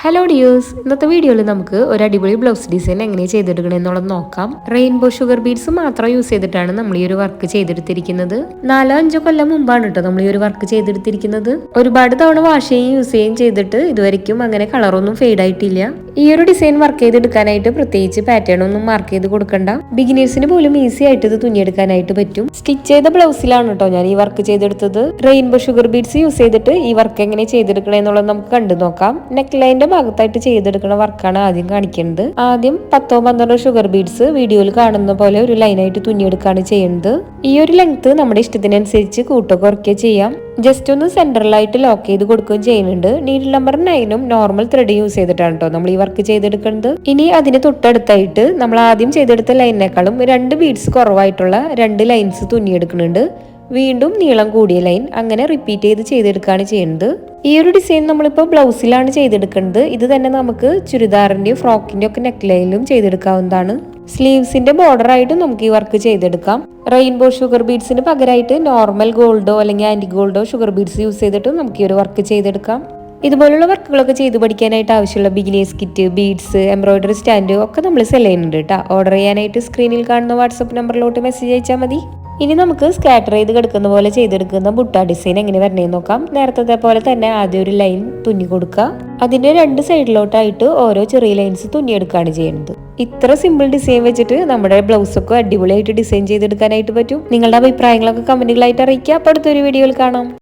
Hello dears ഇന്നത്തെ വീഡിയോയിൽ നമുക്ക് ഒരു അടിപൊളി ബ്ലൗസ് ഡിസൈൻ എങ്ങനെ ചെയ്തെടുക്കണമെന്നുള്ളത് നോക്കാം. റെയിൻബോ ഷുഗർ ബീഡ്സ് മാത്രം യൂസ് ചെയ്തിട്ടാണ് നമ്മൾ ഈ ഒരു വർക്ക് ചെയ്തെടുത്തിരിക്കുന്നത്. നാലോ അഞ്ചോ കൊല്ലം മുമ്പാണ് കേട്ടോ നമ്മൾ ഈ ഒരു വർക്ക് ചെയ്തെടുത്തിരിക്കുന്നത്. ഒരുപാട് തവണ വാഷ് ചെയ്യുകയും യൂസ് ചെയ്യുകയും ചെയ്തിട്ട് ഇതുവരെയ്ക്കും അങ്ങനെ കളറൊന്നും ഫെയ്ഡ് ആയിട്ടില്ല. ഈ ഒരു ഡിസൈൻ വർക്ക് ചെയ്തെടുക്കാനായിട്ട് പ്രത്യേകിച്ച് പാറ്റേൺ ഒന്നും മാർക്ക് ചെയ്ത് കൊടുക്കണ്ട. ബിഗിനേഴ്സിന് പോലും ഈസി ആയിട്ട് ഇത് തുന്നിയെടുക്കാനായിട്ട് പറ്റും. സ്റ്റിച്ച് ചെയ്ത ബ്ലൗസിലാണ് കേട്ടോ ഞാൻ ഈ വർക്ക് ചെയ്തെടുത്തത്. റെയിൻബോ ഷുഗർ ബീഡ്സ് യൂസ് ചെയ്തിട്ട് ഈ വർക്ക് എങ്ങനെ ചെയ്തെടുക്കണമെന്നുള്ളത് നമുക്ക് കണ്ടു നോക്കാം. നെക്ക് ലൈനിന്റെ ഭാഗത്തായിട്ട് ചെയ്തെടുക്കുന്ന വർക്കാണ് ആദ്യം കാണിക്കുന്നത്. ആദ്യം പത്തോ പന്ത്രണ്ടോ ഷുഗർ ബീഡ്സ് വീഡിയോയിൽ കാണുന്ന പോലെ ഒരു ലൈനായിട്ട് തുന്നിയെടുക്കുകയാണ് ചെയ്യുന്നത് ഈ ഒരു ലെങ്ത് നമ്മുടെ ഇഷ്ടത്തിനനുസരിച്ച് കൂട്ടോ കുറയ്ക്കുക ചെയ്യാം. ജസ്റ്റ് ഒന്ന് സെൻട്രലായിട്ട് ലോക്ക് ചെയ്ത് കൊടുക്കുകയും ചെയ്യുന്നുണ്ട്. നീഡിൽ നമ്പർ നയനും നോർമൽ ത്രെഡ് യൂസ് ചെയ്തിട്ടാണ് കേട്ടോ നമ്മൾ ഈ വർക്ക് ചെയ്തെടുക്കുന്നത്. ഇനി അതിന് തൊട്ടടുത്തായിട്ട് നമ്മൾ ആദ്യം ചെയ്തെടുത്ത ലൈനിനേക്കാളും രണ്ട് ബീഡ്സ് കുറവായിട്ടുള്ള രണ്ട് ലൈൻസ് തുന്നിയെടുക്കുന്നുണ്ട്. വീണ്ടും നീളം കൂടിയ ലൈൻ അങ്ങനെ റിപ്പീറ്റ് ചെയ്ത് ചെയ്തെടുക്കുകയാണ് ചെയ്യുന്നത്. ഈ ഒരു ഡിസൈൻ നമ്മളിപ്പോൾ ബ്ലൗസിലാണ് ചെയ്തെടുക്കുന്നത്. ഇത് തന്നെ നമുക്ക് ചുരിദാറിന്റെയും ഫ്രോക്കിന്റെയും ഒക്കെ നെക്ക് ലൈനിലും ചെയ്തെടുക്കാവുന്നതാണ്. സ്ലീവ്സിന്റെ ബോർഡർ ആയിട്ട് നമുക്ക് ഈ വർക്ക് ചെയ്തെടുക്കാം. റെയിൻബോ ഷുഗർ ബീഡ്സിന് പകരമായിട്ട് നോർമൽ ഗോൾഡോ അല്ലെങ്കിൽ ആന്റി ഗോൾഡോ ഷുഗർ ബീഡ്സ് യൂസ് ചെയ്തിട്ട് നമുക്ക് ഈ ഒരു വർക്ക് ചെയ്തെടുക്കാം. ഇതുപോലുള്ള വർക്കുകളൊക്കെ ചെയ്ത് പഠിക്കാനായിട്ട് ആവശ്യമുള്ള beginners kit beads embroidery stand ഒക്കെ നമ്മൾ സെൽ ചെയ്യുന്നുണ്ട് കേട്ടോ. ഓർഡർ ചെയ്യാനായിട്ട് സ്ക്രീനിൽ കാണുന്ന വാട്സപ്പ് നമ്പറിലോട്ട് മെസ്സേജ് അയച്ചാൽ മതി. ഇനി നമുക്ക് സ്കാറ്റർ ചെയ്ത് കിടക്കുന്ന പോലെ ചെയ്തെടുക്കുന്ന ബുട്ട ഡിസൈൻ എങ്ങനെ വരണേന്ന് നോക്കാം. നേരത്തെ പോലെ തന്നെ ആദ്യം ഒരു ലൈൻ തുന്നി കൊടുക്കുക അതിന്റെ രണ്ട് സൈഡിലോട്ടായിട്ട് ഓരോ ചെറിയ ലൈൻസ് തുന്നിയെടുക്കുകയാണ് ചെയ്യുന്നത്. ഇത്ര സിമ്പിൾ ഡിസൈൻ വെച്ചിട്ട് നമ്മുടെ ബ്ലൗസ് ഒക്കെ അടിപൊളിയായിട്ട് ഡിസൈൻ ചെയ്തെടുക്കാനായിട്ട് പറ്റും. നിങ്ങളുടെ അഭിപ്രായങ്ങളൊക്കെ കമന്റുകളായിട്ട് അറിയിക്കുക. അപ്പോൾ അടുത്തൊരു വീഡിയോയിൽ കാണാം.